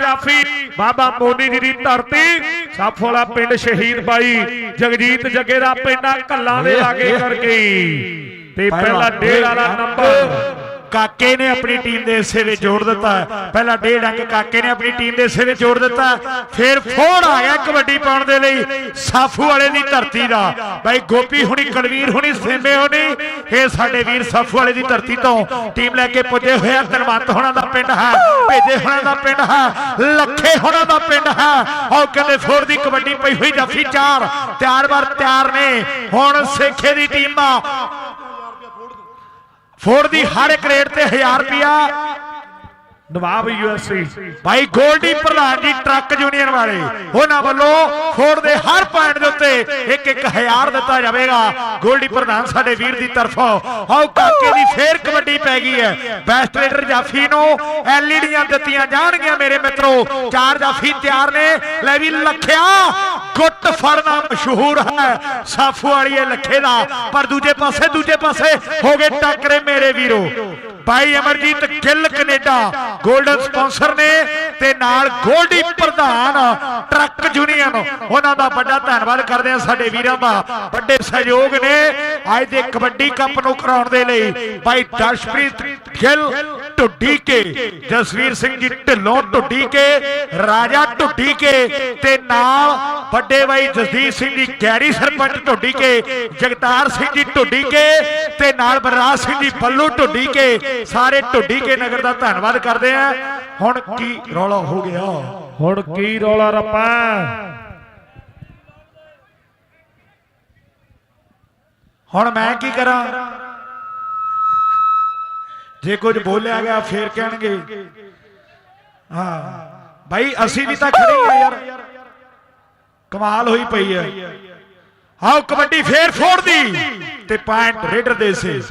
ਜਾਫੀ ਬਾਬਾ ਮੋਨੀ ਜੀ ਦੀ ਧਰਤੀ। ਸਾਫੋਲਾ ਪਿੰਡ ਸ਼ਹੀਦ ਬਾਈ। ਜਗਜੀਤ ਜੱਗੇ ਦਾ ਪਿੰਡਾ ਕੱਲਾਂ ਦੇ ਲਾਗੇ ਕਰਕੇ। ਤੇ ਪਹਿਲਾ ਡੇਢ ਵਾਲਾ ਨੰਬਰ। ਕਾਕੇ ਨੇ ਆਪਣੀ ਟੀਮ ਦੇ ਹਿੱਸੇ ਵਿੱਚ ਜੋੜ ਦਿੱਤਾ। ਪਹਿਲਾ ਡੇਢ ਅੰਕ ਕਾਕੇ ਨੇ ਆਪਣੀ ਟੀਮ ਦੇ ਹਿੱਸੇ ਵਿੱਚ ਜੋੜ ਦਿੱਤਾ। ਫਿਰ ਫੋੜ ਆ ਗਿਆ ਕਬੱਡੀ ਪਾਉਣ ਦੇ ਲਈ। ਸਾਫੂ ਵਾਲੇ ਦੀ ਧਰਤੀ ਦਾ ਬਾਈ ਗੋਪੀ ਹੁਣੀ ਕਲਵੀਰ ਹੁਣੀ ਸੇਮੇ ਹੁਣੀ। ਇਹ ਸਾਡੇ ਵੀਰ ਸਾਫੂ ਵਾਲੇ ਦੀ ਧਰਤੀ ਤੋਂ। ਟੀਮ ਲੈ ਕੇ ਪੁੱਜੇ ਹੋਏ ਆ ਧਨਵੰਤ ਹੋਣਾ ਦਾ ਪਿੰਡ ਹੈ। ਭੇਜੇ ਹੋਣਾ ਦਾ ਪਿੰਡ ਹੈ। ਲੱਖੇ ਹੋਣਾ ਦਾ ਪਿੰਡ ਹੈ। ਉਹ ਕਹਿੰਦੇ ਫੋੜ ਦੀ ਕਬੱਡੀ ਪਈ ਹੋਈ ਜਾਫੀ ਚਾਰ ਤਿਆਰ ਬਾਰ ਤਿਆਰ ਨੇ। ਹੁਣ ਸੇਖੇ ਦੀ ਟੀਮ। ਆ ਫੋੜ ਦੀ ਹਰ ਇੱਕ ਰੇਟ ਤੇ 1000 ਰੁਪਿਆ ਨਵਾਬ ਯੂਐਸਏ ਭਾਈ ਗੋਲਡੀ ਪ੍ਰਧਾਨ ਜੀ ਟਰੱਕ ਯੂਨੀਅਨ ਵਾਲੇ, ਉਹਨਾਂ ਵੱਲੋਂ ਫੋੜ ਦੇ ਹਰ ਪੁਆਇੰਟ ਦੇ ਉੱਤੇ ਇੱਕ ਇੱਕ ਹਜ਼ਾਰ ਦਿੱਤਾ ਜਾਵੇਗਾ। ਗੋਲਡੀ ਪ੍ਰਧਾਨ ਸਾਡੇ ਵੀਰ ਦੀ ਤਰਫੋਂ। ਆਓ, ਕਾਕੇ ਦੀ ਫੇਰ ਕਬੱਡੀ ਪੈ ਗਈ ਹੈ। ਬੈਸਟ ਰੇਡਰ ਜਾਫੀ ਨੂੰ ਐਲਈਡੀਆਂ ਦਿੱਤੀਆਂ ਜਾਣਗੀਆਂ ਮੇਰੇ ਮਿੱਤਰੋ। ਚਾਰ ਜਾਫੀ ਤਿਆਰ ਨੇ। ਲੈ ਵੀ ਲੱਖਿਆ। ਗੁੱਟ ਫੜਨਾ ਮਸ਼ਹੂਰ ਹੈ। ਸਾਫੂ ਵਾਲੀਏ ਲੱਖੇ ਦਾ। ਪਰ ਦੂਜੇ ਪਾਸੇ ਦੂਜੇ ਪਾਸੇ ਹੋ ਗਏ ਟੱਕਰੇ ਮੇਰੇ ਵੀਰੋ। ਭਾਈ Amarjit Gill Canada. Golden sponsor ਨੇ ਤੇ ਨਾਲ ਗੋਲਡੀ ਪ੍ਰਧਾਨ ਟਰੱਕ ਯੂਨੀਅਨ। ਉਹਨਾਂ ਦਾ ਵੱਡਾ ਧੰਨਵਾਦ ਕਰਦੇ ਆ ਸਾਡੇ ਵੀਰਾਂ ਦਾ। ਵੱਡੇ ਸਹਿਯੋਗ ਨੇ। ਅੱਜ ਦੇ ਕਬੱਡੀ ਕੱਪ ਨੂੰ ਕਰਾਉਣ ਦੇ ਲਈ ਭਾਈ ਦਰਸ਼ਪ੍ਰੀਤ ਗਿੱਲ ਢੁੱਡੀ ਕੇ ਜਸਵੀਰ ਸਿੰਘ ਜੀ ਢਿੱਲੋਂ ਢੁੱਡੀ ਕੇ ਰਾਜਾ ਢੁੱਡੀ ਕੇ ਤੇ ਨਾਲ ਵੱਡੇ ਭਾਈ ਜਸਦੀਪ ਸਿੰਘ ਜੀ ਗੈਰੀ ਸਰਪੰਚ ਢੁੱਡੀ ਕੇ ਜਗਤਾਰ ਸਿੰਘ ਜੀ ਢੁੱਡੀ ਕੇ ਤੇ ਨਾਲ ਬਲਰਾਜ ਸਿੰਘ ਜੀ ਬੱਲੂ ਢੁੱਡੀ ਕੇ ਸਾਰੇ ਢੁੱਡੀ ਕੇ ਨਗਰ ਦਾ ਧੰਨਵਾਦ ਕਰਦੇ ਆ। ਹੁਣ ਕੀ ਰੌਲਾ ਹੋ ਗਿਆ? ਹੁਣ ਕੀ ਰੌਲਾ ਰੱਪਾ? ਹੁਣ ਮੈਂ ਕੀ ਕਰਾਂ? ਜੇ ਕੁਝ ਬੋਲਿਆ ਗਿਆ ਫੇਰ ਕਹਿਣਗੇ। ਹਾਂ। ਭਾਈ ਅਸੀਂ ਵੀ ਤਾਂ ਖੜੇ ਆ ਯਾਰ। ਕਮਾਲ ਹੋਈ ਪਈ ਹੈ। ਆਓ ਕਬੱਡੀ ਫੇਰ ਫੋੜਦੀ। ਤੇ ਪੁਆਇੰਟ ਰੇਡਰ ਦੇ ਸੇ।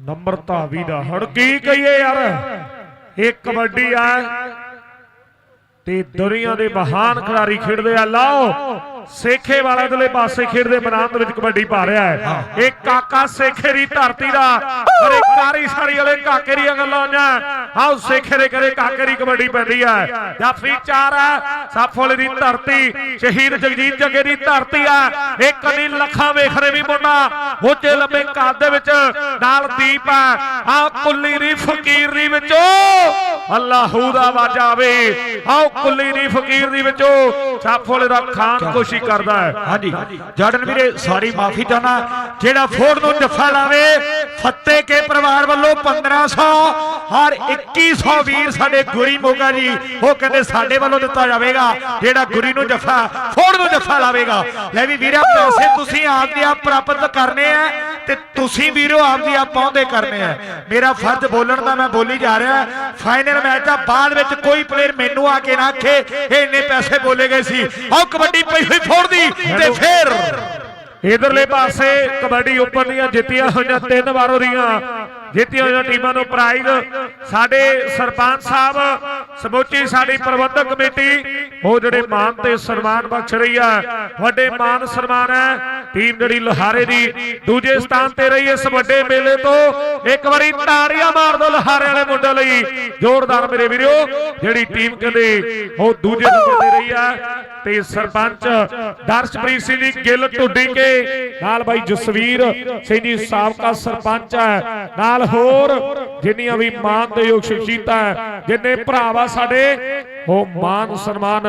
ਨੰਬਰ ਧਾਵੀ ਦਾ। ਹੁਣ ਕੀ ਕਹੀਏ ਯਾਰ? ਇਹ ਕਬੱਡੀ ਆ ਤੇ ਦੁਨੀਆ ਦੇ ਮਹਾਨ ਖਿਡਾਰੀ ਖੇਡਦੇ ਆ। ਲਾਓ। ਸੇਖੇ ਵਾਲਾ ਦਲੇ ਪਾਸੇ ਖੇਡਦੇ ਮੈਦਾਨ ਦੇ ਵਿੱਚ ਕਬੱਡੀ ਪਾ ਰਿਹਾ ਹੈ। ਇਹ ਕਾਕਾ ਸੇਖੇ ਦੀ ਧਰਤੀ ਦਾ ਅਰੇ ਕਾਰੀ ਸਾਰੀ ਵਾਲੇ ਕਾਕੇ ਦੀਆਂ ਗੱਲਾਂ ਆਈਆਂ ਆਓ ਸੇਖੇ ਦੇ ਕਰੇ ਕਾਕੇ ਦੀ ਕਬੱਡੀ ਪੈਂਦੀ ਹੈ। ਜਾਫੀ ਚਾਰ ਹੈ ਸਾਫੋਲੇ ਦੀ ਧਰਤੀ ਸ਼ਹੀਦ ਜਗਜੀਤ ਜੱਗੇ ਦੀ ਧਰਤੀ ਆ ਇੱਕ ਨਹੀਂ ਲੱਖਾਂ ਵੇਖਰੇ ਵੀ ਮੁੰਡਾ। ਉੱਚੇ ਲੰਬੇ ਕੱਦ ਦੇ ਵਿੱਚ ਨਾਲ ਦੀਪ ਆ ਆ ਕੁੱਲੀ ਦੀ ਫਕੀਰ ਦੀ ਵਿੱਚੋਂ ਅੱਲਾਹੂ ਦਾ ਆਵਾਜ਼ ਆਵੇ। ਆਓ ਕੁੱਲੀ ਦੀ ਫਕੀਰ ਦੀ ਵਿੱਚੋਂ ਸਾਫੋਲੇ ਦਾ ਖਾਨ ਕੋਸ਼ਿਸ਼ ਕਰਦਾ ਹੈ। ਹਾਂਜੀ। ਜਾਰਡਨ ਵੀਰੇ, ਸਾਰੀ ਮਾਫੀ ਚਾਹਨਾ ਜਿਹੜਾ ਫੋੜ ਨੂੰ ਜੱਫਾ ਲਾਵੇ, ਫੱਤੇ ਕੇ ਪਰਿਵਾਰ ਵੱਲੋਂ 1500 ਹਰ 2100 ਵੀਰ ਸਾਡੇ ਗੁਰੀ ਮੋਗਾ ਜੀ, ਉਹ ਕਹਿੰਦੇ ਸਾਡੇ ਵੱਲੋਂ ਦਿੱਤਾ ਜਾਵੇਗਾ। ਜਿਹੜਾ ਗੁਰੀ ਨੂੰ ਜੱਫਾ ਫੋੜ ਨੂੰ ਜੱਫਾ ਲਾਵੇਗਾ। ਲੈ ਵੀ ਵੀਰਾ, ਪੈਸੇ ਤੁਸੀਂ ਆਪ ਦੀ ਆਪ ਪ੍ਰਾਪਤ ਕਰਨੇ ਆ ਤੇ ਤੁਸੀਂ ਵੀਰੋ ਆਪ ਦੀ ਆਪ ਪਾਉਂਦੇ ਕਰਨੇ ਆ। ਮੇਰਾ ਫਰਜ਼ ਬੋਲਣ ਦਾ ਮੈਂ ਬੋਲੀ ਜਾ ਰਿਹਾ। ਫਾਈਨਲ ਮੈਚ ਆ, ਬਾਅਦ ਵਿੱਚ ਕੋਈ ਪਲੇਅਰ ਮੈਨੂੰ ਆ ਕੇ ਨਾ ਆਖੇ, ਇਹ ਇੰਨੇ ਪੈਸੇ ਬੋਲੇ ਗਏ ਸੀ। ਆਹ ਕਬੱਡੀ ਪਈ ਹੋਈ ਫੋੜਦੀ ਤੇ ਫੇਰ ਇਧਰਲੇ ਪਾਸੇ ਕਬੱਡੀ ਉੱਪਰ ਦੀਆਂ ਜਿੱਤੀਆਂ ਹੋਈਆਂ ਤਿੰਨ ਵਾਰੋ ਦੀਆਂ। ਜਿੱਤੀਆਂ ਹੋਈਆਂ ਟੀਮਾਂ ਨੂੰ ਪ੍ਰਾਈਜ਼ ਸਾਡੇ ਸਰਪੰਚ ਸਾਹਿਬ, ਸਮੁੱਚੀ ਸਾਡੀ ਪ੍ਰਬੰਧਕ ਕਮੇਟੀ, ਉਹ ਜਿਹੜੇ ਮਾਨ ਤੇ ਸਨਮਾਨ ਬਖਸ਼ ਰਹੀ ਆ, ਵੱਡੇ ਮਾਨ ਸਨਮਾਨ ਹੈ। ਟੀਮ ਜਿਹੜੀ ਲੋਹਾਰੇ ਦੀ ਦੂਜੇ ਸਥਾਨ ਤੇ ਰਹੀ ਇਸ ਵੱਡੇ ਮੇਲੇ ਤੋਂ। ਇੱਕ ਵਾਰੀ ਤਾੜੀਆਂ ਮਾਰ ਦੋ ਲੋਹਾਰੇ ਵਾਲੇ ਮੁੰਡੇ ਲਈ। ਜ਼ੋਰਦਾਰ ਮੇਰੇ ਵੀਰੋ, ਜਿਹੜੀ ਟੀਮ ਕਹਿੰਦੇ, ਉਹ ਦੂਜੇ ਨੰਬਰ ਤੇ ਰਹੀ ਆ। ਤੇ ਸਰਪੰਚ ਦਰਸ਼ਪ੍ਰੀਤ ਸਿੰਘ ਜੀ ਗਿੱਲ ਢੁੱਡੀ ਕੇ ਨਾਲ ਬਾਈ ਜਸਵੀਰ ਜੀ ਸਾਬਕਾ ਸਰਪੰਚ ਹੈ। ਨਾਲ ਹੋਰ ਜਿੰਨੀਆਂ ਵੀ ਮਾਨ ਦੇ ਯੋਗ ਸ਼ਖਸੀਅਤਾਂ ਹੈ। ਜਿੰਨੇ ਭਰਾਵਾ ਸਾਡੇ ਉਹ ਮਾਨ ਸਨਮਾਨ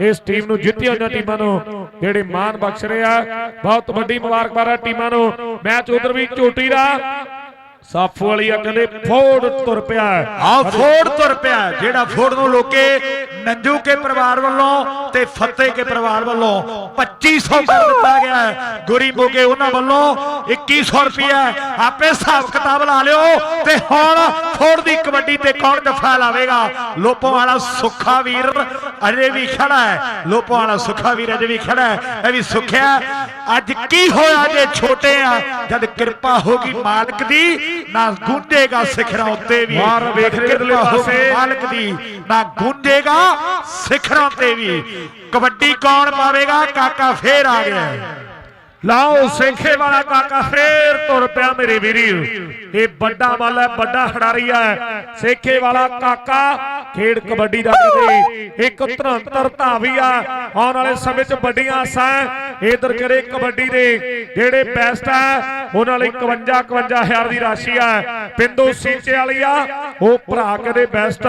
ਇਸ ਟੀਮ ਨੂੰ ਜਿੱਤੀਆਂ ਹੋਈਆਂ ਟੀਮਾਂ ਨੂੰ ਜਿਹੜੇ ਮਾਨ ਬਖਸ਼ ਰਿਹਾ ਬਹੁਤ ਵੱਡੀ ਮੁਬਾਰਕਬਾਦ ਹੈ ਟੀਮਾਂ ਨੂੰ। ਮੈਚ ਉਧਰ ਵੀ ਝੋਟੀ ਦਾ ਸਾਫ਼ ਵਾਲੀ ਆ ਕਹਿੰਦੇ ਫੋੜ ਤੁਰ ਪਿਆ ਆ ਫੋੜ ਤੁਰ ਪਿਆ ਜਿਹੜਾ ਫੋੜ ਨੂੰ ਲੋਕੇ ਨੰਜੂ ਕੇ ਪਰਿਵਾਰ ਵੱਲੋਂ ਤੇ ਫਤਿਹ ਕੇ ਪਰਿਵਾਰ ਵੱਲੋਂ 2500 ਕਰ ਦਿੱਤਾ ਗਿਆ ਹੈ। ਗੁਰੀ ਮੋਗੇ ਉਹਨਾਂ ਵੱਲੋਂ 2100 ਰੁਪਇਆ ਆਪੇ ਹਿਸਾਬ ਕਿਤਾਬ ਲਾ ਲਿਓ ਤੇ ਹੁਣ ਫੋੜ ਦੀ ਕਬੱਡੀ ਤੇ ਕੌਣ ਜਫਾ ਲਾਵੇਗਾ? ਲੋਪੋ ਵਾਲਾ ਸੁੱਖਾ ਵੀਰ ਅਜੇ ਵੀ ਖੜਾ ਹੈ। ਲੋਪੋ ਵਾਲਾ ਸੁੱਖਾ ਵੀਰ ਅਜੇ ਵੀ ਖੜਾ ਹੈ। ਇਹ ਵੀ ਸੁੱਖਿਆ ਅੱਜ ਕੀ ਹੋਇਆ ਜੇ ਛੋਟੇ ਆ? ਜਦ ਕਿਰਪਾ ਹੋਗੀ ਮਾਲਕ ਦੀ ਨਾ ਗੁੰਜੇਗਾ ਸਿਖਰਾਂ ਉੱਤੇ ਵੀ। ਵਾਰ ਵੇਖ ਰਹੇ ਹੋਗੀ ਪਾਸੇ। ਮਾਲਕ ਦੀ ਨਾ ਗੁੰਜੇਗਾ ਸਿਖਰਾਂ ਤੇ ਵੀ। ਕਬੱਡੀ ਕੌਣ ਪਾਵੇਗਾ? ਕਾਕਾ ਫੇਰ ਆ ਗਿਆ। ਲਾਓ ਸੇਖੇ ਵਾਲਾ ਕਾਕਾ ਫੇਰ ਤੁਰ ਪਿਆ ਮੇਰੇ ਵੀਰੀ। ਇਹ ਵੱਡਾ ਮੱਲ ਹੈ, ਵੱਡਾ ਖਿਡਾਰੀ ਹੈ। ਸੇਖੇ ਵਾਲਾ ਕਾਕਾ ਖੇਡ ਕਬੱਡੀ ਦਾ ਕਦੇ ਇੱਕ ਧਰੰਤਰ ਧਾਵੀ ਆਉਣ ਵਾਲੇ ਸਮੇਂ 'ਚ ਵੱਡੀਆਂ ਆਸਾਂ ਇਧਰ ਕਰੇ ਕਬੱਡੀ ਦੇ। ਜਿਹੜੇ ਬੈਸਟ ਹੈ ਉਹਨਾਂ ਲਈ 51 51000 ਦੀ ਰਾਸ਼ੀ ਆ। ਪਿੰਦੂ ਸੀਚੇ ਵਾਲੀ ਆ। ਉਹ ਭਰਾ ਕਦੇ ਬੈਸਟ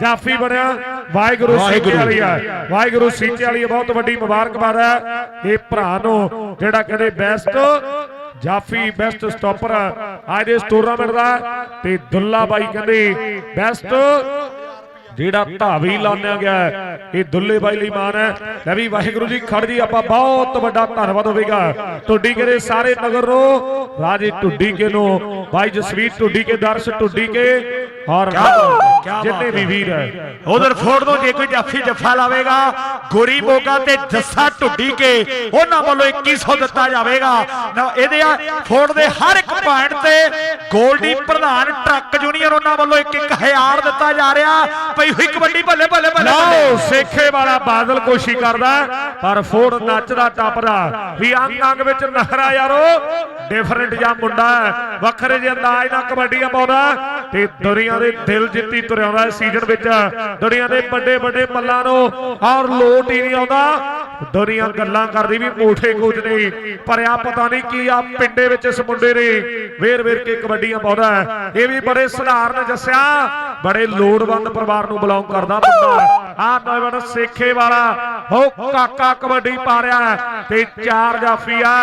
ਜਾਫੀ ਬਣਿਆ। ਵਾਹਿਗੁਰੂ ਸੀਚੇ ਵਾਲੀ ਆ। ਵਾਹਿਗੁਰੂ ਸੀਚੇ ਵਾਲੀ ਬਹੁਤ ਵੱਡੀ ਮੁਬਾਰਕਬਾਦ ਹੈ ਇਹ ਭਰਾ ਨੂੰ ਜਿਹੜਾ ਕਦੇ ਬੈਸਟ ਜਾਫੀ ਬੈਸਟ ਸਟਾਪਰ ਅੱਜ ਦੇ ਇਸ ਟੂਰਨਾਮੈਂਟ ਦਾ ਤੇ ਦੁੱਲਾ ਬਾਈ ਕਹਿੰਦੇ ਬੈਸਟ ਜਿਹੜਾ ਧਾਵੀ ਲਾਣਿਆ ਗਿਆ ਹੈ, ਇਹ ਦੁੱਲੇ ਬਾਈ ਲਈ ਮਾਨ ਹੈ। ਲੈ ਵੀ ਵਾਹਿਗੁਰੂ ਜੀ ਖੜ ਜੀ ਆਪਾਂ ਬਹੁਤ ਵੱਡਾ ਧੰਨਵਾਦ ਹੋਵੇਗਾ। ਟੁੱਡੀ ਕੇ ਦੇ ਸਾਰੇ ਨਗਰ ਨੂੰ ਰਾਜੇ ਟੁੱਡੀ ਕੇ ਨੂੰ। ਬਾਈ ਜਸਵੀਰ ਟੁੱਡੀ ਕੇ ਦਰਸ਼ ਟੁੱਡੀ ਕੇ ਔਰ ਜਿੰਨੇ ਵੀ। ਵੀਰ ਹੈ। ਉਧਰ ਫੋੜ ਤੋਂ ਜੇ ਕੋਈ ਜਾਫੀ ਜੱਫਾ ਲਾਵੇਗਾ ਗੋਰੀ ਮੋਗਾ ਤੇ ਜੱਸਾ ਢੁੱਡੀ ਕੇ ਉਹਨਾਂ ਵੱਲੋਂ 2100 ਦਿੱਤਾ ਜਾਵੇਗਾ। ਨਾ ਇਹਦੇ ਆ ਫੋੜ ਦੇ ਹਰ ਇੱਕ ਪੁਆਇੰਟ ਤੇ ਗੋਲਡੀ ਪ੍ਰਧਾਨ ਟਰੱਕ ਜੂਨੀਅਰ ਉਹਨਾਂ ਵੱਲੋਂ 1-1000 ਦਿੱਤਾ ਜਾ ਰਿਹਾ। ਪਈ ਹੋਈ ਕਬੱਡੀ ਬੱਲੇ ਬੱਲੇ ਬੱਲੇ ਲਓ ਸੇਖੇ ਵਾਲਾ ਬਾਦਲ ਕੋਸ਼ਿਸ਼ ਕਰਦਾ ਪਰ ਫੋੜ ਨੱਚਦਾ ਟੱਪਦਾ ਵੀ ਅੰਗ ਅੰਗ ਵਿੱਚ ਨਖਰਾ ਯਾਰੋ ਡਿਫਰੈਂਟ ਜਾਂ ਮੁੰਡਾ। ਵੱਖਰੇ ਜਿਹੇ ਅੰਦਾਜ਼ ਨਾਲ ਕਬੱਡੀਆਂ ਪਾਉਂਦਾ ਤੇ ਦੁਨੀਆ ਦੇ ਦਿਲ ਜਿੱਤੀ ਤੁਰਿਆਉਂਦਾ ਸੀਜ਼ਨ ਵਿੱਚ ਦੁਨੀਆ ਦੇ ਵੱਡੇ ਵੱਡੇ ਮੱਲਾਂ ਨੂੰ ਔਰ ਲੋਟ ਹੀ ਨਹੀਂ ਆਉਂਦਾ ਦੁਨੀਆ ਗੱਲਾਂ ਕਰਦੀ ਵੀ ਮੂਠੇ ਕੁਝ ਨਹੀਂ ਪਰ ਆ ਪਤਾ ਨਹੀਂ ਕੀ ਆ ਪਿੰਡੇ ਵਿੱਚ ਇਸ ਮੁੰਡੇ ਨੇ ਵੇਰ ਵੇਰ ਕੇ ਕਬੱਡੀਆਂ ਪਾਉਂਦਾ। ਇਹ ਵੀ ਬੜੇ ਸਧਾਰਨ ਜੱਸਿਆ ਬੜੇ ਲੋੜਵੰਦ ਪਰਿਵਾਰ ਨੂੰ ਬਿਲੋਂਗ ਕਰਦਾ ਬੰਦਾ ਆ ਨੌਜਵਾਨ ਸੇਖੇ ਵਾਲਾ, ਹੋ ਕਾਕਾ ਕਬੱਡੀ ਪਾ ਰਿਹਾ ਤੇ ਚਾਰ ਜਾਫੀ ਆ।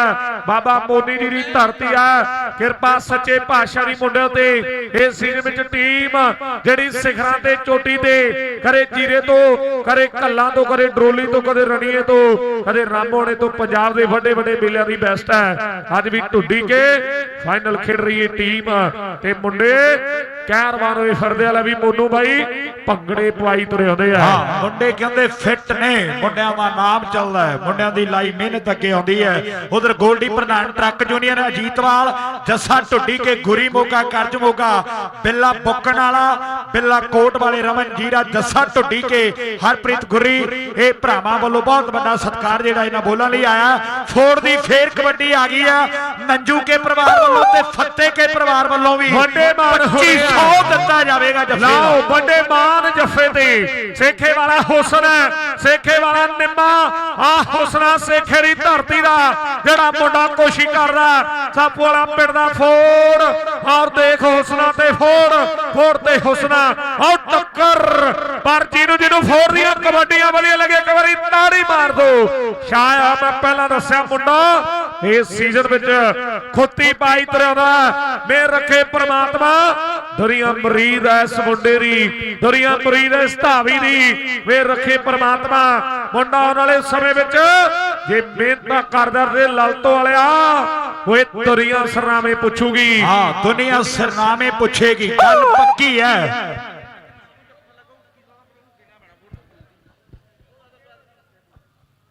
ਬਾਬਾ ਮੋਨੀ ਜੀ ਦੀ ਧਰਤੀ ਆ। ਕਿਰਪਾ ਸੱਚੇ ਪਾਤਸ਼ਾਹ ਦੀ ਮੁੰਡਿਆਂ ਤੇ। ਇਸ ਸੀਜ਼ਨ ਵਿੱਚ ਟੀਮ ਜਿਹੜੀ ਸਿਖਰਾਂ ਤੇ ਚੋਟੀ ਤੇ ਕਰੇ ਜੀਰੇ ਤੋਂ ਕਰੇ ਕੱਲਾਂ ਤੋਂ ਕਰੇ ਡਰੋਲੀ ਤੋਂ, ਕਦੇ ਰਣੀਏ ਤੋਂ, ਕਦੇ ਰਾਮੋਣੇ ਤੋਂ ਪੰਜਾਬ ਦੇ ਵੱਡੇ ਵੱਡੇ ਮੇਲਿਆਂ ਦੀ ਬੈਸਟ ਹੈ। ਅੱਜ ਵੀ ਢੁੱਡੀ ਕੇ ਫਾਈਨਲ ਖੇਡ ਰਹੀ ਹੈ ਟੀਮ ਤੇ ਮੁੰਡੇ। ਕਹਿਰਵਾਨ ਹੋਏ ਫਿਰਦੇ ਵਾਲਾ ਵੀ ਮੋਨੂ ਬਾਈ, ਭੰਗੜੇ ਪਵਾਈ ਤੁਰੇ ਆਉਂਦੇ ਆ। ਮੁੰਡੇ ਕਹਿੰਦੇ ਫਿੱਟ ਨੇ। ਮੁੰਡਿਆਂ ਦਾ ਨਾਮ ਚੱਲਦਾ ਹੈ। ਮੁੰਡਿਆਂ ਦੀ ਲਾਈ ਮਿਹਨਤ ਅੱਗੇ ਆਉਂਦੀ ਹੈ। ਉਧਰ ਗੋਲਡੀ ਪ੍ਰਧਾਨ ਟਰੱਕ ਜੂਨੀਅਰ ਅਜੀਤਵਾਲ ਜੱਸਾ ਢੁੱਡੀ ਕੇ ਗੁਰੀ ਮੋਗਾ ਕਰਜ ਮੋਗਾ, ਬਿੱਲਾ ਬੁੱਕਣ ਵਾਲਾ ਬਿੱਲਾ ਕੋਟ ਵਾਲੇ ਰਮਨ ਜੀਰਾ ਜੱਸਾ ਢੁੱਡੀ ਕੇ ਹਰਪ੍ਰੀਤ ਗੁਰੀ ਇਹ ਭਰਾਵਾਂ ਵੱਲੋਂ ਬਹੁਤ ਵੱਡਾ ਸਤਿਕਾਰ ਜਿਹੜਾ ਇਹਨਾਂ ਬੋਲਾਂ ਲਈ ਆਇਆ। ਫੋੜ ਦੀ ਫੇਰ ਕਬੱਡੀ ਆ ਗਈ ਆ। ਨੰਜੂ ਕੇ ਪਰਿਵਾਰ ਵੱਲੋਂ ਤੇ ਫੱਤੇ ਕੇ ਪਰਿਵਾਰ ਵੱਲੋਂ ਵੀ ਵੱਡੇ ਆ। 2500 ਦਿੱਤਾ ਜਾਵੇਗਾ ਜੱਫੇ ਲਓ ਵੱਡੇ ਮਾਨ ਜੱਫੇ ਤੇ। ਸੇਖੇ ਵਾਲਾ ਹੁਸਨ ਸੇਖੇ ਵਾਲਾ ਨਿੰਮਾ। ਆ ਹੁਸਨਾ ਸੇਖੇ ਦੀ ਧਰਤੀ ਦਾ ਜਿਹੜਾ ਮੁੰਡਾ ਕੋਸ਼ਿਸ਼ ਕਰਦਾ ਸਾਪੂ ਵਾਲਾ ਪਿੰਡ ਦਾ ਫੋੜ। ਔਰ ਦੇਖ ਹੁਸਨਾ ਤੇ ਫੋੜ। ਫੋੜ ਤੇ ਹੁਸਨਾ ਔਰ ਟੱਕਰ। ਪਰ ਜਿਹਨੂੰ ਜਿਹਨੂੰ ਫੋੜ ਦੀਆਂ ਕਬੱਡੀਆਂ ਵਧੀਆ ਲੱਗੇ ਇੱਕ ਵਾਰੀ ਤਾੜੀ ਮਾਰ ਦੋ। ਸ਼ਾਇਆ ਮੈਂ ਪਹਿਲਾਂ ਦੱਸਿਆ ਮੁੰਡਾ, ਇਸ ਸੀਜ਼ਨ ਵਿੱਚ ਖੁੱਤੀ ਪਾਈ ਤਰਿਆਉਂਦਾ ਮੇਰ ਰੱਖੇ ਪ੍ਰਮਾਤਮਾ। ਦੁਨੀਆ ਮਰੀਦ ਐ ਇਸ ਮੁੰਡੇ ਦੀ। ਦੁਨੀਆ ਮਰੀਦ ਐ ਇਸ ਧਾਵੀ ਦੀ। ਮੇਰ ਰੱਖੇ ਪ੍ਰਮਾਤਮਾ। ਮੁੰਡਾ ਆਉਣ ਵਾਲੇ ਸਮੇਂ ਵਿੱਚ ਜੇ ਮਿਹਨਤਾਂ ਕਰਦਾ ਤੇ ਲਲਤੋ ਵਾਲਿਆ ਓਏ ਦੁਨੀਆ ਸਰਨਾਮੇ ਪੁੱਛੂਗੀ। ਹਾਂ, ਦੁਨੀਆ ਸਰਨਾਮੇ ਪੁੱਛੇਗੀ। ਗੱਲ ਪੱਕੀ ਹੈ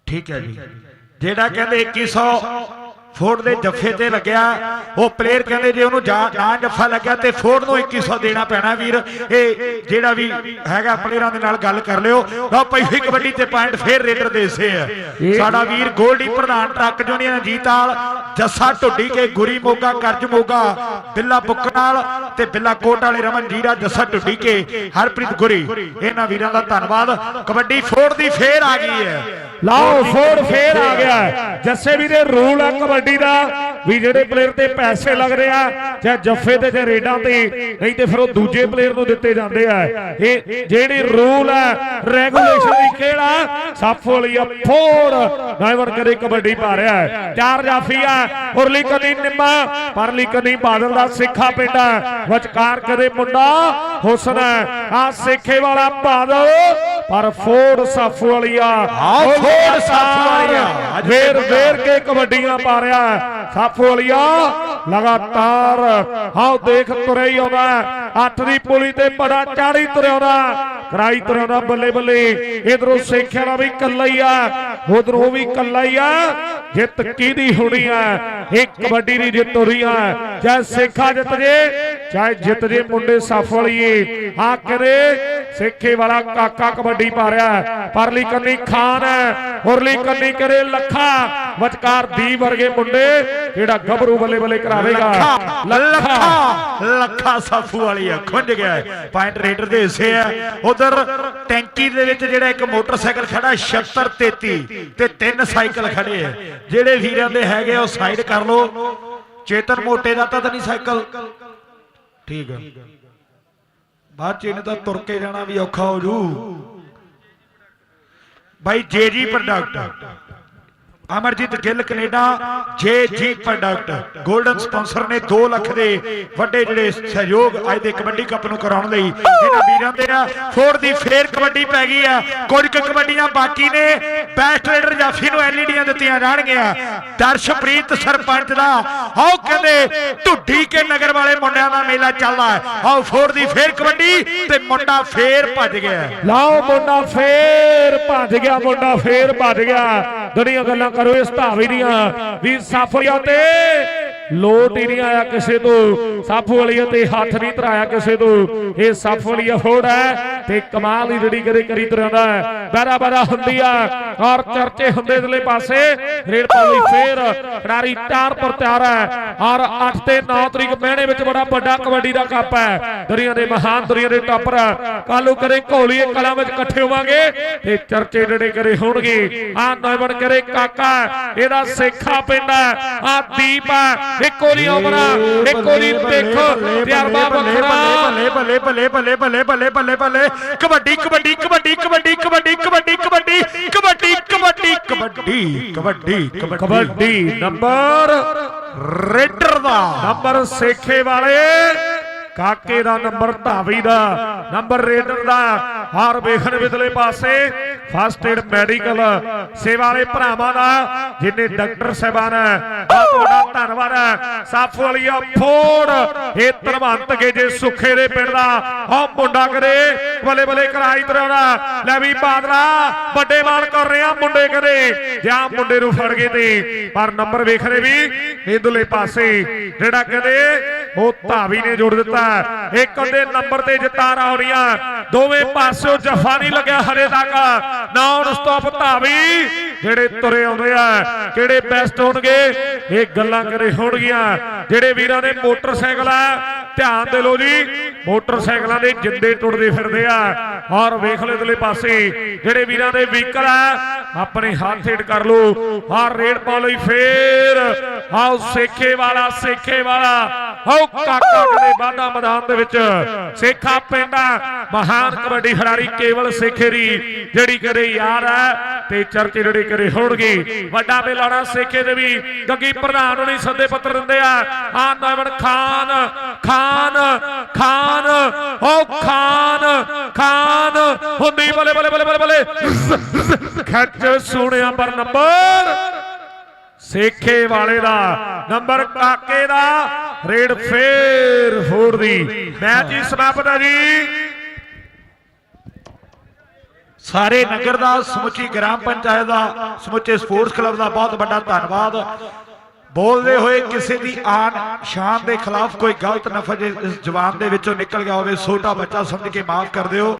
ਠੀਕ ਹੈ ਜੀ। ਜਿਹੜਾ ਕਹਿੰਦੇ 2100 ਫੋਰਡ ਦੇ ਜੱਫੇ ਤੇ ਲੱਗਿਆ। ਉਹ ਪਲੇਅਰ ਕਹਿੰਦੇ ਜੇ ਉਹਨੂੰ ਜਾ- ਨਾ ਜੱਫਾ ਲੱਗਿਆ ਤੇ ਫੋਰਡ ਨੂੰ 2100 ਦੇਣਾ ਪੈਣਾ ਵੀਰ। ਇਹ ਜਿਹੜਾ ਵੀ ਹੈਗਾ ਪਲੇਅਰਾਂ ਦੇ ਨਾਲ ਗੱਲ ਕਰ ਲਿਓ। ਲਓ ਹੋਈ ਕਬੱਡੀ ਤੇ ਪੁਆਇੰਟ ਫੇਰ ਰੇਡਰ ਦੇਸੇ ਆ। ਸਾਡਾ ਵੀਰ ਗੋਲਡੀ ਪ੍ਰਧਾਨ ਟਰੱਕ ਜੂਨੀਅਰ ਜੀਤਾਲ ਜੱਸਾ ਢੁੱਡੀ ਕੇ ਗੁਰੀ ਮੋਗਾ ਕਰਜ ਮੋਗਾ ਬਿੱਲਾ ਬੁੱਕਣਾਲ ਤੇ ਬਿੱਲਾ ਕੋਟ ਵਾਲੇ ਰਮਨ ਜੀਰਾ ਜੱਸਾ ਢੁੱਡੀ ਕੇ ਹਰਪ੍ਰੀਤ ਗੁਰੀ। ਇਹਨਾਂ ਵੀਰਾਂ ਦਾ ਧੰਨਵਾਦ। ਕਬੱਡੀ ਫੋੜ ਦੀ ਫੇਰ ਆ ਗਈ ਹੈ। ਲਓ ਫੋੜ ਫੇਰ ਆ ਗਿਆ ਜੱਸੇ ਵੀ ਦੇ ਰੂਲ ਆ ਕਬੱਡੀ ਦਾ ਵੀ ਜਿਹੜੇ ਪਲੇਅਰ ਤੇ ਪੈਸੇ ਲੱਗ ਰਿਹਾ ਚਾਹੇ ਜੱਫੇ ਤੇ ਜਾਂ ਰੇਡਾਂ ਤੇ, ਨਹੀਂ ਤੇ ਫਿਰ ਉਹ ਦੂਜੇ ਪਲੇਅਰ ਨੂੰ ਦਿੱਤੇ ਜਾਂਦੇ ਆ। ਇਹ ਜਿਹੜੀ ਰੂਲ ਹੈ ਰੈਗੂਲੇਸ਼ਨ ਦੀ ਕਿਹੜਾ ਸਾਫੋ ਲਈ ਡਰਾਈਵਰ ਕਰੇ ਕਬੱਡੀ ਪਾ ਰਿਹਾ ਹੈ। ਚਾਰ ਜਾਫੀ ਆ, ਉਰਲੀ ਕਨੀ ਨਿੰਮਾ, ਪਰਲੀ ਕਨੀ ਬਾਦਲ ਦਾ ਸਿੱਖਾ ਪਿੰਡਾ ਵਿਚਕਾਰ ਕਦੇ ਮੁੰਡਾ ਹੁਸਨ ਆ। ਸਿੱਖੇ ਵਾਲਾ ਬਾਦਲ ਪਰ ਫੋੜ ਸਾਫੋ ਵਾਲੀ ਆ ਆਹ ਫੋੜ ਸਾਫੋ ਵਾਲੀ ਆ। ਅੱਜ ਵੇਰ ਵੇਰ ਕੇ ਕਬੱਡੀਆਂ ਪਾ ਰਿਹਾ ਸਾਫੋ ਵਾਲੀਆ ਲਗਾਤਾਰ। ਹਾਉ ਦੇਖ ਤੁਰੇ ਹੀ। ਆਉਂਦਾ ਅੱਠ ਦੀ ਪੁਲੀ ਤੇ ਬੜਾ ਚਾੜੀ ਤੁਰਿਆ ਆਉਂਦਾ ਕਰਾਈ ਤਰ੍ਹਾਂ ਦਾ ਬੱਲੇ ਬੱਲੇ। ਇਧਰੋਂ ਸੇਖਿਆ ਵਾਲਾ ਵੀ ਕੱਲਾ ਹੀ ਆ। ਉਧਰੋਂ ਵੀ ਕੱਲਾ ਹੀ ਆ। ਜਿੱਤ ਕਿਹਦੀ ਹੋਣੀ ਆ? ਇਹ ਕਬੱਡੀ ਦੀ ਜਿੱਤ ਹੋ ਰਹੀ ਆ। ਚਾਹੇ ਸੇਖਾ ਜਿੱਤ ਜੇ ਚਾਹੇ ਜਿੱਤ ਜੇ ਮੁੰਡੇ ਸਫ ਵਾਲੀਏ। ਆ ਕਰੇ ਸੇਖੇ ਵਾਲਾ ਕਾਕਾ ਕਬੱਡੀ ਪਾ ਰਿਹਾ ਪਰਲੀ ਕੰਨੀ ਖਾਨ ਹੈ। ਕੰਨੀ ਕਰੇ ਲੱਖਾ। ਵਿਚਕਾਰ ਦੀ ਵਰਗੇ ਮੁੰਡੇ, ਜਿਹੜਾ ਗੱਭਰੂ ਬੱਲੇ ਬੱਲੇ ਕਰਾਵੇਗਾ। ਲੱਖਾ। ਲੱਖਾ। ਸਾਫੂ ਵਾਲੀ ਆ। ਖੁੰਝ ਗਿਆ ਹੈ। ਪੁਆਇੰਟ ਰੇਡਰ ਦੇ ਹਿੱਸੇ ਆ। ਉਧਰ ਟੈਂਕੀ ਦੇ ਵਿੱਚ ਜਿਹੜਾ ਇੱਕ ਮੋਟਰਸਾਈਕਲ ਖੜਾ 7633 ਤੇ ਤਿੰਨ ਸਾਈਕਲ ਖੜੇ ਆ। ਜਿਹੜੇ ਵੀਰਾਂ ਦੇ ਹੈਗੇ ਆ, ਉਹ ਸਾਈਡ ਕਰ ਲੋ ਚੇਤਨ ਮੋਟੇ ਦਾ ਤਾਂ ਨਹੀਂ ਸਾਈਕਲ। ਠੀਕ ਹੈ ਬਾਅਦ ਚ ਇਹਨੇ ਤਾਂ ਤੁਰ ਕੇ ਜਾਣਾ ਵੀ ਔਖਾ ਹੋ ਜੂ। ਬਾਈ J G product Amarjit Gill Canada, J G product. Golden sponsor ਨੇ 2 ਲੱਖ ਦੇ ਵੱਡੇ ਜਿਹੜੇ ਸਹਿਯੋਗ ਅੱਜ ਦੇ ਕਬੱਡੀ ਕੱਪ ਨੂੰ ਕਰਾਉਣ ਲਈ। ਇਹਨਾਂ ਵੀਰਾਂ ਦੇ ਆ ਫੋਰ ਦੀ ਫੇਰ ਕਬੱਡੀ ਪੈ ਗਈ ਆ। ਕੁਝ ਕੁ ਕਬੱਡੀਆਂ ਬਾਕੀ ਨੇ ਬੈਸਟ ਰੇਡਰ ਜਾਫੀ ਨੂੰ ਐਲਈਡੀਆਂ ਦਿੱਤੀਆਂ ਜਾਣਗੀਆਂ। ਦਰਸ਼ਪ੍ਰੀਤ ਸਰਪੰਚ ਦਾ, ਆਓ ਕਹਿੰਦੇ ਢੁੱਡੀ ਕੇ ਨਗਰ ਵਾਲੇ ਮੁੰਡਿਆਂ ਦਾ ਮੇਲਾ ਚੱਲਦਾ ਹੈ। ਆਓ ਫੋਰ ਦੀ ਫੇਰ ਕਬੱਡੀ ਤੇ ਮੁੰਡਾ ਫੇਰ ਭੱਜ ਗਿਆ। ਲਾਓ ਮੁੰਡਾ ਫੇਰ ਭੱਜ ਗਿਆ, ਮੁੰਡਾ ਫੇਰ ਭੱਜ ਗਿਆ। ਦੁਨੀਆ ਗੱਲਾਂ ਕਰੋ ਇਸ ਧਾਵੀ ਦੀਆਂ। ਵੀ ਸਾਫੀਆਂ ਤੇ ਲੋਟ ਹੀ ਨਹੀਂ ਆਇਆ ਕਿਸੇ ਤੋਂ। ਸਾਫ਼ ਵਾਲੀਆਂ ਤੇ ਹੱਥ ਨਹੀਂ ਧਰਾਇਆ ਕਿਸੇ ਤੋਂ। ਇਹ ਸਾਫ਼ ਵਾਲੀ ਹੋੜ ਹੈ ਤੇ ਕਮਾਲ ਹੀ ਜਿਹੜੀ ਕਰੇ ਕਰੀ ਤਰ੍ਹਾਂ ਬੈਰਾ ਬੈਰਾ ਹੁੰਦੀ ਆ, ਔਰ ਚਰਚੇ ਹੁੰਦੇ ਇਧਰਲੇ ਪਾਸੇ। ਰੇਡ ਪਾਲੀ ਫੇਰ ਖਿਡਾਰੀ ਤਿਆਰ ਪਰ ਤਿਆਰ ਹੈ। ਔਰ 8 ਤੇ 9 ਤਰੀਕ ਮਹੀਨੇ ਵਿੱਚ ਬੜਾ ਵੱਡਾ ਕਬੱਡੀ ਦਾ ਕੱਪ ਹੈ। ਦੁਨੀਆ ਦੇ ਮਹਾਨ, ਦੁਨੀਆ ਦੇ ਟਾਪਰ ਕਾਲੂ ਕਰੇ ਘੋਲੀਏ ਕਲਾਂ ਵਿੱਚ ਇਕੱਠੇ ਹੋਵਾਂਗੇ ਤੇ ਚਰਚੇ ਜਿਹੜੇ ਕਰੇ ਹੋਣਗੇ। ਆ ਨੌਵਣ ਕਰੇ ਕਾਕਾ, ਇਹਦਾ ਸੇਖਾ ਪਿੰਡ ਹੈ। ਆ ਦੀਪ ਹੈ। ਇੱਕੋ ਨਹੀਂ ਉਮਰਾ ਇੱਕੋ ਨਹੀਂ ਦੇਖੋ ਤਜਰਬਾ ਵੱਖਰਾ ਬੱਲੇ ਬੱਲੇ ਬੱਲੇ ਬੱਲੇ ਬੱਲੇ ਬੱਲੇ ਬੱਲੇ ਬੱਲੇ ਕਬੱਡੀ ਕਬੱਡੀ ਕਬੱਡੀ ਕਬੱਡੀ ਕਬੱਡੀ ਕਬੱਡੀ ਕਬੱਡੀ ਕਬੱਡੀ ਕਬੱਡੀ ਕਬੱਡੀ ਕਬੱਡੀ ਕਬੱਡੀ ਨੰਬਰ ਰੇਡਰ ਦਾ ਨੰਬਰ ਸੇਖੇ ਵਾਲੇ ਕਾਕੇ ਦਾ ਨੰਬਰ ਧਾਵੀ ਦਾ, ਨੰਬਰ ਰੇਡਰ ਦਾ, ਹਰ ਵੇਖਣ ਵਿਦਲੇ ਪਾਸੇ ਫਸਟ ਏਡ ਮੈਡੀਕਲ ਸੇਵਾ ਵਾਲੇ ਭਰਾਵਾਂ ਦਾ, ਜਿਨੇ ਡਾਕਟਰ ਸਾਹਿਬਾਨ ਹੈ ਧੰਨਵਾਦ ਹੈ। ਵਾਲੀਆ ਫੋੜ ਇਹ ਧਰਮੰਤ ਕੇ ਜੇ ਦੇ ਪਿੰਡ ਦਾ, ਆਹ ਮੁੰਡਾ ਕਰੇ ਬਲੇ ਬਲੇ ਕਰਾਈ ਤਰ੍ਹਾਂ ਲੈ ਵੀ ਬਾਦਲਾ, ਵੱਡੇ ਮਾਨ ਕਰ ਰਿਹਾ ਮੁੰਡੇ ਕਰੇ ਜਾਂ ਮੁੰਡੇ ਨੂੰ ਫੜ ਗਏ ਤੇ, ਪਰ ਨੰਬਰ ਵੇਖ ਰਹੇ ਵੀ ਇਧਰਲੇ ਪਾਸੇ, ਜਿਹੜਾ ਕਹਿੰਦੇ ਉਹ ਧਾਵੀ ਨੇ ਜੋੜ ਦਿੱਤਾ। ਹੋਣਾ ਇੱਕ ਉਹਦੇ ਨੰਬਰ ਤੇ ਜਤਾਰਾਂ ਆ ਰਹੀਆਂ। ਦੋਵੇਂ ਪਾਸਿਓ ਜਫਾ ਨਹੀਂ ਲੱਗਿਆ ਹਰੇ ਦਾ ਕਾ ਨਾ ਉਸ ਤੋਂ ਭਤਾਵੀ ਜਿਹੜੇ ਤੁਰੇ ਆਉਂਦੇ ਆ, ਕਿਹੜੇ ਬੈਸਟ ਹੋਣਗੇ? ਇਹ ਗੱਲਾਂ ਕਰੇ ਹੋਣਗੀਆਂ। ਜਿਹੜੇ ਵੀਰਾਂ ਦੇ ਮੋਟਰਸਾਈਕਲ ਆ, ਧਿਆਨ ਦੇ ਲੋ ਜੀ, ਮੋਟਰਸਾਈਕਲਾਂ ਦੇ ਜਿੰਦੇ ਟੁੱਟਦੇ ਫਿਰਦੇ ਆ। ਔਰ ਵੇਖ ਲਓ ਇਧਰਲੇ ਪਾਸੇ, ਜਿਹੜੇ ਵੀਰਾਂ ਦੇ ਵਹੀਕਲ ਆ, ਆਪਣੇ ਹੱਥ ਹਿੱਟ ਕਰ ਲੋ ਆਹ ਰੇਡ ਪਾ ਲਈ ਫੇਰ ਆਓ ਸੇਖੇ ਵਾਲਾ ਸੇਖੇ ਵਾਲਾ। ਆਓ ਕਾਕਾ ਕਦੇ ਬਾਡਾ ਮੈਦਾਨ ਦੇ ਵਿੱਚ। ਸੇਖਾ ਪਿੰਡਾ ਮਹਾਨ ਕਬੱਡੀ ਖਿਡਾਰੀ ਕੇਵਲ ਸੇਖੇ ਦੀ, ਜਿਹੜੀ ਕਦੇ ਯਾਰ ਹੈ ਤੇ ਚਰਚੇ ਜਿਹੜੇ ਕਰੇ ਹੋਣਗੇ ਵੱਡਾ ਮੇਲਾਣਾ ਸੇਖੇ ਦੇ ਵੀ ਗੱਗੀ ਪ੍ਰਧਾਨ ਨੂੰ ਨਹੀਂ ਸੱਦੇ ਪੱਤਰ ਦਿੰਦੇ ਆ। ਆ ਨਵਨ ਖਾਨ ਖਾਨ ਖਾਨ ਓ ਖਾਨ ਖਾਨ, ਹੁੰਦੀ ਬਲੇ ਬਲੇ ਬਲੇ ਬਲੇ ਬਲੇ। ਸੋਹਣਿਆ ਪਰ ਨੰਬਰ ਸੇਖੇ ਵਾਲੇ ਦਾ, ਨੰਬਰ ਕਾਕੇ ਦਾ, ਰੇਡ ਫੇਰ ਫੋੜ ਦੀ ਮੈਚ ਹੀ ਸਮਾਪਤ ਹੈ ਜੀ। ਸਾਰੇ ਨਗਰ ਦਾ, ਸਮੁੱਚੀ ਗ੍ਰਾਮ ਪੰਚਾਇਤ ਦਾ, ਸਮੁੱਚੇ ਸਪੋਰਟਸ ਕਲੱਬ ਦਾ ਬਹੁਤ ਵੱਡਾ ਧੰਨਵਾਦ। ਬੋਲਦੇ ਹੋਏ ਕਿਸੇ ਦੀ ਆਨ ਸ਼ਾਨ ਦੇ ਖਿਲਾਫ ਕੋਈ ਗਲਤ ਨਫ਼ਰ ਇਸ ਜ਼ੁਬਾਨ ਦੇ ਵਿੱਚੋਂ ਨਿਕਲ ਗਿਆ ਹੋਵੇ ਛੋਟਾ ਬੱਚਾ ਸਮਝ ਕੇ ਮਾਫ ਕਰ ਦਿਓ।